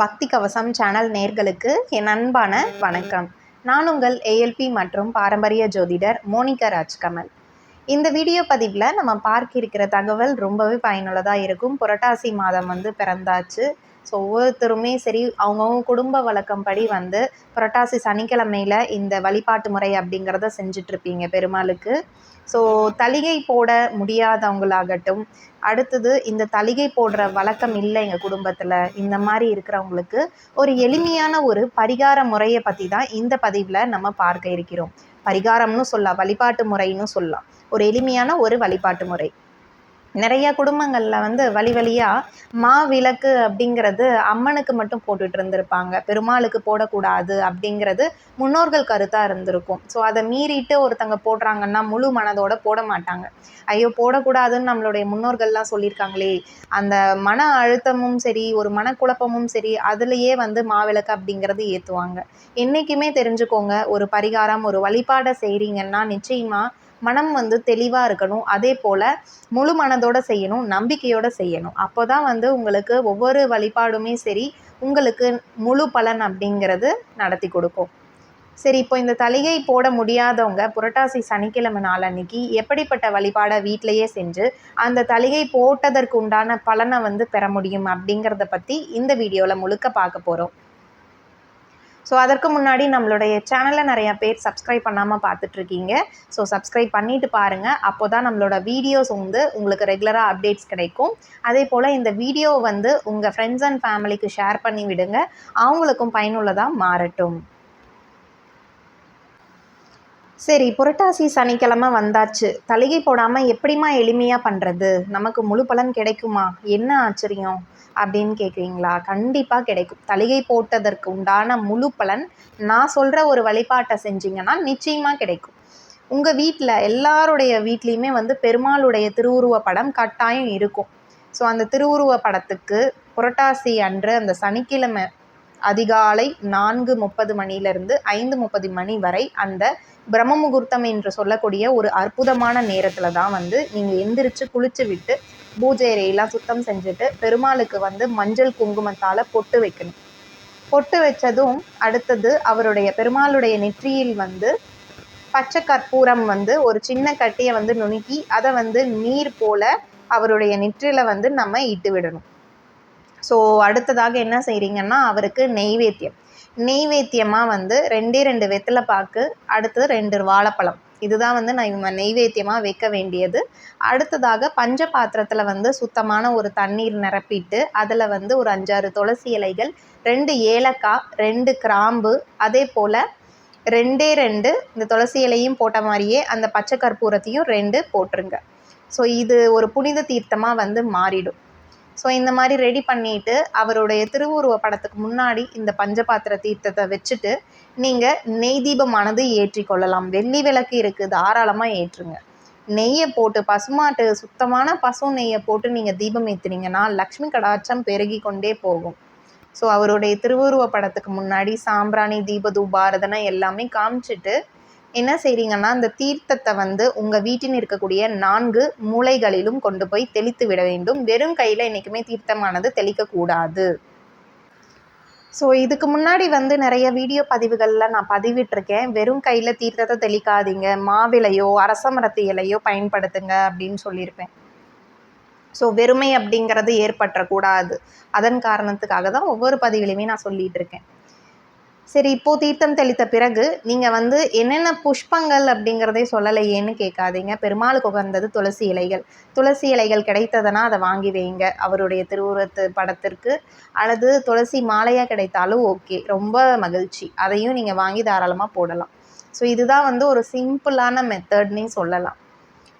பக்தி கவசம் சேனல் நேர்களுக்கு என் அன்பான வணக்கம். நான் உங்கள் ஏஎல்பி மற்றும் பாரம்பரிய ஜோதிடர் மோனிகா ராஜ்கமல். இந்த வீடியோ பதிவில் நம்ம பார்க்க இருக்கிற தகவல் ரொம்பவே பயனுள்ளதாக இருக்கும். புரட்டாசி மாதம் வந்து பிறந்தாச்சு. ஸோ ஒவ்வொருத்தருமே சரி அவங்கவுங்க குடும்ப வழக்கம்படி வந்து புரட்டாசி சனிக்கிழமையில் இந்த வழிபாட்டு முறை அப்படிங்கிறத செஞ்சிட்ருப்பீங்க பெருமாளுக்கு. ஸோ தலிகை போட முடியாதவங்களாகட்டும் அடுத்தது இந்த தலிகை போடுற வழக்கம் இல்லை எங்கள் குடும்பத்தில் இந்த மாதிரி இருக்கிறவங்களுக்கு ஒரு எளிமையான ஒரு பரிகார முறையை பற்றி தான் இந்த பதிவில் நம்ம பார்க்க இருக்கிறோம். பரிகாரம்னு சொல்லலாம் வழிபாட்டு முறைன்னு சொல்லலாம். ஒரு எளிமையான ஒரு வழிபாட்டு முறை. நிறைய குடும்பங்களில் வந்து வழி வழியாக மா விளக்கு அப்படிங்கிறது அம்மனுக்கு மட்டும் போட்டுட்டு இருந்திருப்பாங்க. பெருமாளுக்கு போடக்கூடாது அப்படிங்கிறது முன்னோர்கள் கருத்தாக இருந்திருக்கும். ஸோ அதை மீறிட்டு ஒருத்தங்க போடுறாங்கன்னா முழு மனதோட போட மாட்டாங்க. ஐயோ போடக்கூடாதுன்னு நம்மளுடைய முன்னோர்கள்லாம் சொல்லியிருக்காங்களே. அந்த மன அழுத்தமும் சரி ஒரு மனக்குழப்பமும் சரி அதுலேயே வந்து மாவிளக்கு அப்படிங்கிறது ஏற்றுவாங்க என்றைக்குமே தெரிஞ்சுக்கோங்க ஒரு பரிகாரம் ஒரு வழிபாடை செய்கிறீங்கன்னா நிச்சயமாக மனம் வந்து தெளிவாக இருக்கணும். அதே போல் முழு மனதோடு செய்யணும் நம்பிக்கையோடு செய்யணும். அப்போ தான் வந்து உங்களுக்கு ஒவ்வொரு வழிபாடுமே சரி உங்களுக்கு முழு பலன் அப்படிங்கிறது நடத்தி கொடுக்கும். சரி இப்போ இந்த தலிகை போட முடியாதவங்க புரட்டாசி சனிக்கிழமை நாள் அன்னைக்கு எப்படிப்பட்ட வழிபாடை வீட்டிலையே செஞ்சு அந்த தலிகை போட்டதற்கு உண்டான பலனை வந்து பெற முடியும் அப்படிங்கிறத பற்றி இந்த வீடியோவில் முழுக்க பார்க்க போகிறோம் ஸோ அதற்கு முன்னாடி நம்மளுடைய சேனலை நிறையா பேர் சப்ஸ்கிரைப் பண்ணாமல் பார்த்துட்ருக்கீங்க. ஸோ சப்ஸ்கிரைப் பண்ணிவிட்டு பாருங்கள் அப்போ தான் நம்மளோட வீடியோஸ் வந்து உங்களுக்கு ரெகுலராக அப்டேட்ஸ் கிடைக்கும். அதே போல் இந்த வீடியோ வந்து உங்கள் ஃப்ரெண்ட்ஸ் அண்ட் ஃபேமிலிக்கு ஷேர் பண்ணி விடுங்க. அவங்களுக்கும் பயனுள்ளதாக மாறட்டும். சரி புரட்டாசி சனிக்கிழமை வந்தாச்சு. தலிகை போடாமல் எப்படிமா எளிமையாக பண்ணுறது நமக்கு முழு பலன் கிடைக்குமா? என்ன ஆச்சரியம்? அப்படின்னு கேட்குறீங்களா கண்டிப்பாக கிடைக்கும். தலிகை போட்டதற்கு உண்டான முழு பலன் நான் சொல்கிற ஒரு வழிபாட்டை செஞ்சிங்கன்னா நிச்சயமாக கிடைக்கும். உங்கள் வீட்டில் எல்லாருடைய வீட்லேயுமே வந்து பெருமாளுடைய திருவுருவ படம் கட்டாயம் இருக்கும். ஸோ அந்த திருவுருவ படத்துக்கு புரட்டாசி அன்று அந்த சனிக்கிழமை அதிகாலை நான்கு முப்பது மணிலேருந்து ஐந்து முப்பது மணி வரை அந்த பிரம்ம முகூர்த்தம் என்று சொல்லக்கூடிய ஒரு அற்புதமான நேரத்தில் தான் வந்து நீங்கள் எந்திரிச்சு குளிச்சு விட்டு பூஜை அறையெல்லாம் சுத்தம் செஞ்சுட்டு பெருமாளுக்கு வந்து மஞ்சள் குங்குமத்தால் பொட்டு வைக்கணும். பொட்டு வச்சதும் அடுத்தது அவருடைய பெருமாளுடைய நெற்றியில் வந்து பச்சை கற்பூரம் வந்து ஒரு சின்ன கட்டியை வந்து நுணுக்கி அதை வந்து நீர் போல அவருடைய நெற்றியில் வந்து நம்ம இட்டு விடணும். ஸோ அடுத்ததாக என்ன செய்கிறீங்கன்னா அவருக்கு நெய்வேத்தியம். நெய்வேத்தியமாக வந்து ரெண்டே ரெண்டு வெத்தலை பாக்கு அடுத்தது ரெண்டு வாழைப்பழம். இதுதான் வந்து நான் இவங்க நெய்வேத்தியமாக வைக்க வேண்டியது. அடுத்ததாக பஞ்ச பாத்திரத்தில் வந்து சுத்தமான ஒரு தண்ணீர் நிரப்பிட்டு அதில் வந்து ஒரு அஞ்சாறு துளசி இலைகள் ரெண்டு ஏலக்காய் ரெண்டு கிராம்பு அதே போல் ரெண்டே ரெண்டு இந்த துளசி இலையும் போட்ட மாதிரியே அந்த பச்சை கற்பூரத்தையும் ரெண்டு போட்டுருங்க. ஸோ இது ஒரு புனித தீர்த்தமாக வந்து மாறிடும். ஸோ இந்த மாதிரி ரெடி பண்ணிவிட்டு அவருடைய திருவுருவ படத்துக்கு முன்னாடி இந்த பஞ்சபாத்திர தீர்த்தத்தை வச்சுட்டு நீங்கள் நெய் தீபமானது ஏற்றி கொள்ளலாம். வெள்ளி விளக்கு இருக்குது தாராளமாக ஏற்றுங்க. நெய்யை போட்டு பசுமாட்டு சுத்தமான பசு நெய்யை போட்டு நீங்கள் தீபம் ஏற்றுனீங்கன்னா லக்ஷ்மி கடாட்சம் பெருகி கொண்டே போகும். ஸோ அவருடைய திருவுருவ படத்துக்கு முன்னாடி சாம்பிராணி தீபதூபாரதனை எல்லாமே காமிச்சிட்டு என்ன செய்கிறீங்கன்னா அந்த தீர்த்தத்தை வந்து உங்கள் வீட்டில் இருக்கக்கூடிய நான்கு மூளைகளிலும் கொண்டு போய் தெளித்து விட வேண்டும். வெறும் கையில் என்றைக்குமே தீர்த்தமானது தெளிக்கக்கூடாது. ஸோ இதுக்கு முன்னாடி வந்து நிறைய வீடியோ பதிவுகளில் நான் பதிவிட்டிருக்கேன். வெறும் கையில் தீர்த்தத்தை தெளிக்காதீங்க. மாவிலையோ அரசமரத்து இலையோ பயன்படுத்துங்க அப்படின்னு சொல்லியிருப்பேன். ஸோ வெறுமை அப்படிங்கிறது ஏற்பட்டக்கூடாது அதன் காரணத்துக்காக தான் ஒவ்வொரு பதிவிலையுமே நான் சொல்லிகிட்டு இருக்கேன் சரி இப்போது தீர்த்தம் தெளித்த பிறகு நீங்கள் வந்து என்னென்ன புஷ்பங்கள் அப்படிங்கிறதே சொல்லலையேன்னு கேட்காதீங்க. பெருமாளுக்கு உகந்தது துளசி இலைகள். துளசி இலைகள் கிடைத்ததுன்னா அதை வாங்கி வைங்க. அவருடைய திருவுருவத்து படத்திற்கு அல்லது துளசி மாலையாக கிடைத்தாலும் ஓகே. ரொம்ப மகிழ்ச்சி. அதையும் நீங்கள் வாங்கி தாராளமாக போடலாம். ஸோ இதுதான் வந்து ஒரு சிம்பிளான மெத்தட்னே சொல்லலாம்.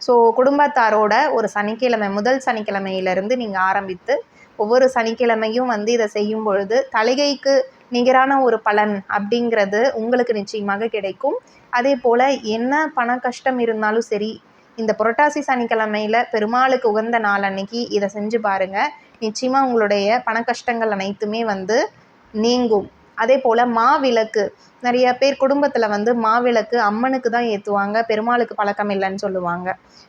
ஸோ குடும்பத்தாரோட ஒரு சனிக்கிழமை முதல் சனிக்கிழமையிலேருந்து நீங்கள் ஆரம்பித்து ஒவ்வொரு சனிக்கிழமையும் வந்து இதை செய்யும் பொழுது தலைகைக்கு நிகரான ஒரு பலன் அப்படிங்கிறது உங்களுக்கு நிச்சயமாக கிடைக்கும். அதே போல் என்ன பண கஷ்டம் இருந்தாலும் சரி இந்த புரட்டாசி சனிக்கிழமையில் பெருமாளுக்கு உகந்த நாள் அன்னைக்கு இதை செஞ்சு பாருங்கள் நிச்சயமாக உங்களுடைய பண கஷ்டங்கள் அனைத்துமே வந்து நீங்கும். அதே போல் மாவிளக்கு நிறைய பேர் குடும்பத்தில் வந்து மாவிளக்கு அம்மனுக்கு தான் ஏற்றுவாங்க பெருமாளுக்கு பழக்கம் இல்லைன்னு சொல்லுவாங்க.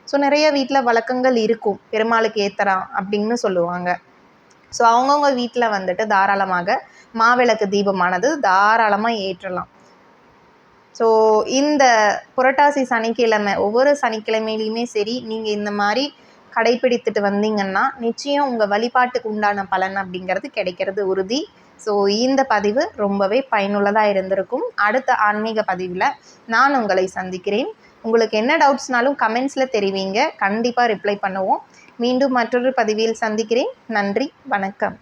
ஸோ நிறைய வீட்டில் வழக்கங்கள் இருக்கும். பெருமாளுக்கு ஏற்றுறான் அப்படின்னு சொல்லுவாங்க. ஸோ அவங்கவுங்க வீட்டில் வந்துட்டு தாராளமாக மாவிளக்கு தீபமானது தாராளமாக ஏற்றலாம். ஸோ இந்த புரட்டாசி சனிக்கிழமை ஒவ்வொரு சனிக்கிழமையிலையுமே சரி நீங்கள் இந்த மாதிரி கடைப்பிடித்துட்டு வந்தீங்கன்னா நிச்சயம் உங்கள் வழிபாட்டுக்கு உண்டான பலன் அப்படிங்கிறது கிடைக்கிறது உறுதி. ஸோ இந்த பதிவு ரொம்பவே பயனுள்ளதாக இருந்திருக்கும். அடுத்த ஆன்மீக பதிவில் நான் உங்களை சந்திக்கிறேன். உங்களுக்கு என்ன டவுட்ஸ்னாலும் கமெண்ட்ஸில் தெரிவிங்க. கண்டிப்பாக ரிப்ளை பண்ணுவோம். மீண்டும் மற்றொரு பதிவில் சந்திக்கிறேன். நன்றி வணக்கம்.